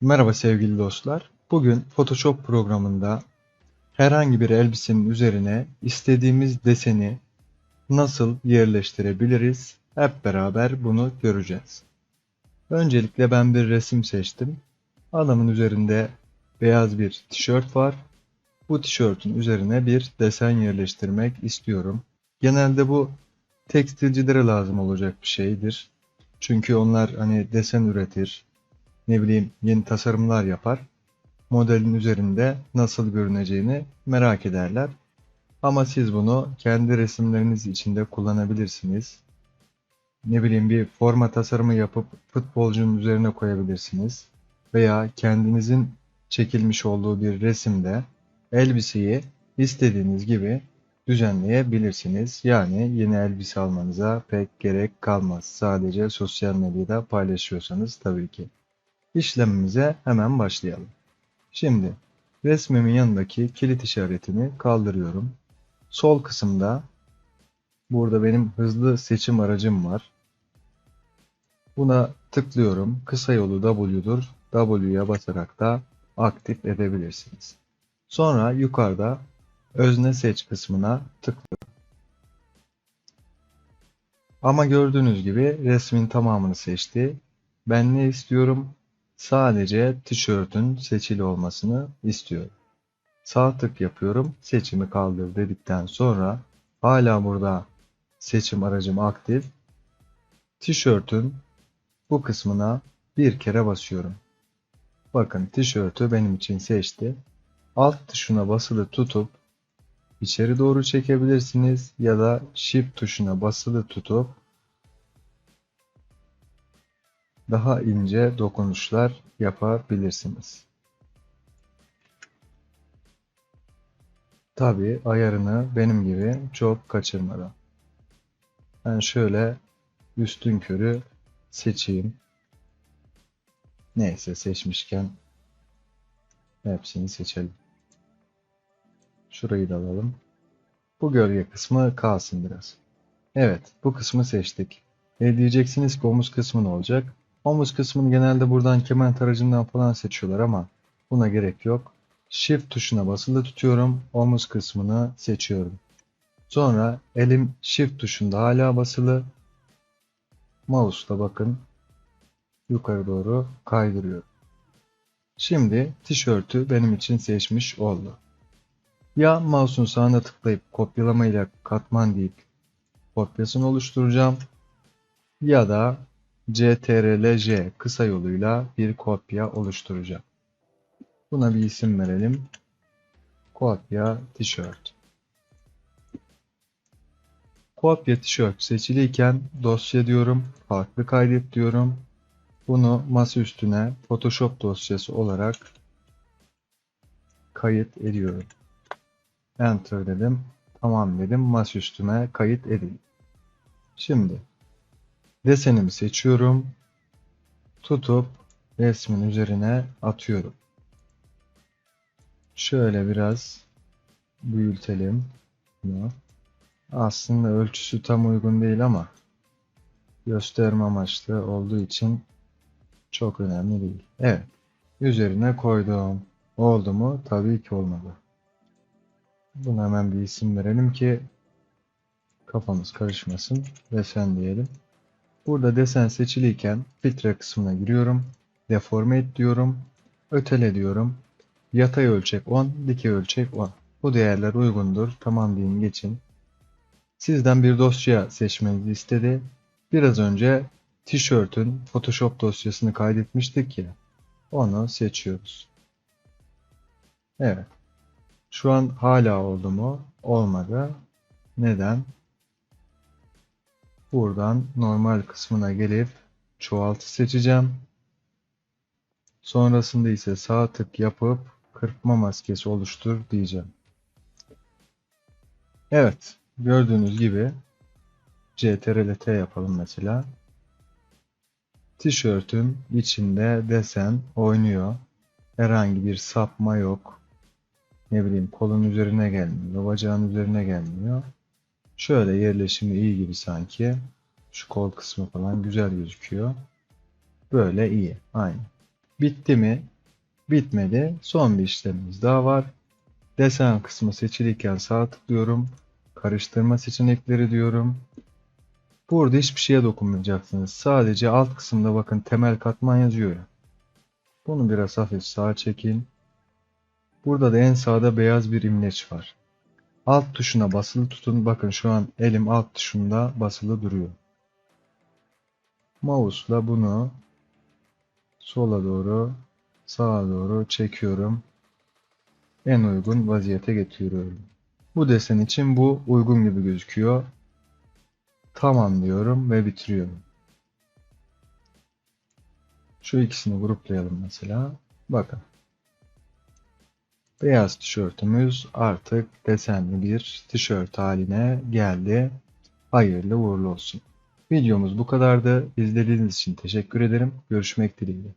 Merhaba sevgili dostlar. Bugün Photoshop programında herhangi bir elbisenin üzerine istediğimiz deseni nasıl yerleştirebiliriz? Hep beraber bunu göreceğiz. Öncelikle ben bir resim seçtim. Adamın üzerinde beyaz bir tişört var. Bu tişörtün üzerine bir desen yerleştirmek istiyorum. Genelde bu tekstilcilere lazım olacak bir şeydir. Çünkü onlar hani desen üretir, ne bileyim yeni tasarımlar yapar. Modelin üzerinde nasıl görüneceğini merak ederler. Ama siz bunu kendi resimleriniz içinde kullanabilirsiniz. Ne bileyim bir forma tasarımı yapıp futbolcunun üzerine koyabilirsiniz. Veya kendinizin çekilmiş olduğu bir resimde elbiseyi istediğiniz gibi düzenleyebilirsiniz. Yani yeni elbise almanıza pek gerek kalmaz. Sadece sosyal medyada paylaşıyorsanız tabii ki. İşlemimize hemen başlayalım. Şimdi resmimin yanındaki kilit işaretini kaldırıyorum. Sol kısımda burada benim hızlı seçim aracım var. Buna tıklıyorum. Kısa yolu W'dur. W'ye basarak da aktif edebilirsiniz. Sonra yukarıda özne seç kısmına tıklıyorum. Ama gördüğünüz gibi resmin tamamını seçti. Ben ne istiyorum? Sadece tişörtün seçili olmasını istiyorum. Sağ tık yapıyorum. Seçimi kaldır dedikten sonra hala burada seçim aracım aktif. Tişörtün bu kısmına bir kere basıyorum. Bakın tişörtü benim için seçti. Alt tuşuna basılı tutup içeri doğru çekebilirsiniz ya da shift tuşuna basılı tutup daha ince dokunuşlar yapabilirsiniz. Tabi ayarını benim gibi çok kaçırmadan. Ben şöyle üstün körü seçeyim. Neyse seçmişken hepsini seçelim. Şurayı da alalım. Bu gölge kısmı kalsın biraz. Evet bu kısmı seçtik. E diyeceksiniz ki omuz kısmı ne olacak? Omuz kısmını genelde buradan kemer tarayıcından falan seçiyorlar ama buna gerek yok. Shift tuşuna basılı tutuyorum. Omuz kısmını seçiyorum. Sonra elim Shift tuşunda hala basılı. Mouse'la bakın yukarı doğru kaydırıyorum. Şimdi tişörtü benim için seçmiş oldu. Ya mouse'un sağına tıklayıp kopyalamayla katman deyip kopyasını oluşturacağım ya da CTRL-J kısa yoluyla bir kopya oluşturacağım. Buna bir isim verelim. Kopya tişört. Kopya tişört seçiliyken dosya diyorum, farklı kaydet diyorum. Bunu masa üstüne Photoshop dosyası olarak kayıt ediyorum. Enter dedim. Tamam dedim. Masa üstüme kayıt edin. Şimdi Desenimi seçiyorum. Tutup resmin üzerine atıyorum. Şöyle biraz büyütelim. Aslında ölçüsü tam uygun değil ama gösterme amaçlı olduğu için çok önemli değil. Evet. Üzerine koydum. Oldu mu? Tabii ki olmadı. Buna hemen bir isim verelim ki kafamız karışmasın. Desen diyelim. Burada desen seçiliyken filtre kısmına giriyorum. Deforme et diyorum. Ötele diyorum. Yatay ölçek 10, dikey ölçek 10. Bu değerler uygundur. Tamam deyin geçin. Sizden bir dosya seçmenizi istedi. Biraz önce tişörtün Photoshop dosyasını kaydetmiştik ya. Onu seçiyoruz. Evet. Şu an hala oldu mu? Olmadı. Neden? Buradan normal kısmına gelip çoğaltı seçeceğim. Sonrasında ise sağ tık yapıp kırpma maskesi oluştur diyeceğim. Evet. Gördüğünüz gibi CTRL-T yapalım mesela. Tişörtün içinde desen oynuyor. Herhangi bir sapma yok. Ne bileyim kolun üzerine gelmiyor. Bacağın üzerine gelmiyor. Şöyle yerleşimi iyi gibi sanki. Şu kol kısmı falan güzel gözüküyor. Böyle iyi. Aynı. Bitti mi? Bitmedi. Son bir işlemimiz daha var. Desen kısmı seçiliyken sağ tıklıyorum. Karıştırma seçenekleri diyorum. Burada hiçbir şeye dokunmayacaksınız. Sadece alt kısımda bakın temel katman yazıyor ya. Bunu biraz hafif sağa çekin. Burada da en sağda beyaz bir imleç var. Alt tuşuna basılı tutun. Bakın şu an elim alt tuşunda basılı duruyor. Mouse'la bunu sola doğru, sağa doğru çekiyorum. En uygun vaziyete getiriyorum. Bu desen için bu uygun gibi gözüküyor. Tamam diyorum ve bitiriyorum. Şu ikisini gruplayalım mesela. Bakın. Beyaz tişörtümüz artık desenli bir tişört haline geldi. Hayırlı uğurlu olsun. Videomuz bu kadardı. İzlediğiniz için teşekkür ederim. Görüşmek dileğiyle.